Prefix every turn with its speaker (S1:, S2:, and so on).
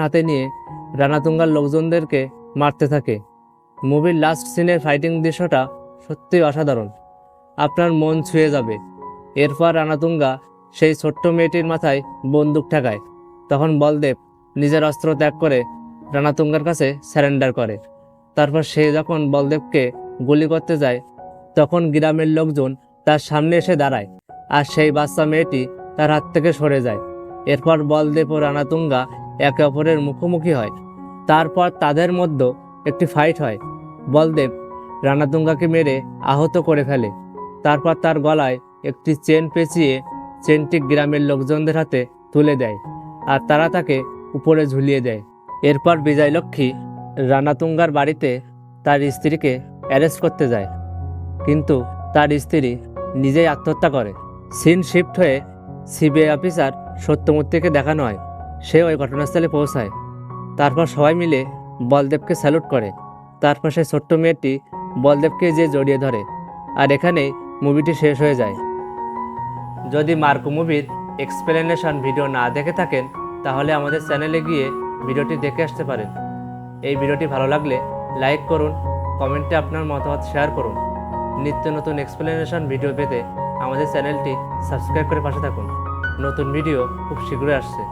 S1: হাতে নিয়ে রানাতুঙ্গার লোকজনদেরকে মারতে থাকে। মুভির লাস্ট সিনের ফাইটিং দৃশ্যটা সত্যিই অসাধারণ। আপনার মন ছুঁয়ে যাবে। এরপর রানাতুঙ্গা সেই ছোট্ট মেয়েটির মাথায় বন্দুক ঠেকায়। তখন বলদেব নিজের অস্ত্র ত্যাগ করে রানাতুঙ্গার কাছে স্যারেন্ডার করে। তারপর সে যখন বলদেবকে গুলি করতে যায়, তখন গ্রামের লোকজন তার সামনে এসে দাঁড়ায় আর সেই বাচ্চা মেয়েটি তার হাত থেকে সরে যায়। এরপর বলদেব ও রানাতুঙ্গা একে অপরের মুখোমুখি হয়। তারপর তাদের মধ্যে একটি ফাইট হয়। বলদেব রানাতুঙ্গাকে মেরে আহত করে ফেলে। তারপর তার গলায় একটি চেন পেঁচিয়ে চেনটি গ্রামের লোকজনদের হাতে তুলে দেয় আর তারা তাকে উপরে ঝুলিয়ে দেয়। এরপর বিজয়লক্ষ্মী রানাতুঙ্গার বাড়িতে তার স্ত্রীকে অ্যারেস্ট করতে যায়। কিন্তু তার স্ত্রী নিজেই আত্মহত্যা করে। সিন শিফট হয়ে সিবিআই অফিসার সত্যমূর্তিকে দেখানো হয়। সে ওই ঘটনাস্থলে পৌঁছায়। তারপর সবাই মিলে বলদেবকে স্যালুট করে। তারপর সেই ছোট্ট মেয়েটি বলদেবকে যে জড়িয়ে ধরে। আর এখানেই মুভিটি শেষ হয়ে যায়। যদি মার্কো মুভির এক্সপ্লেনেশন ভিডিও না দেখে থাকেন, তাহলে আমাদের চ্যানেলে গিয়ে ভিডিওটি দেখে আসতে পারেন। এই ভিডিওটি ভালো লাগলে লাইক করুন, কমেন্টে আপনার মতামত শেয়ার করুন। নিত্য নতুন এক্সপ্লেনেশন ভিডিও পেতে আমাদের চ্যানেলটি সাবস্ক্রাইব করে পাশে থাকুন। নতুন ভিডিও খুব শীঘ্রই আসছে।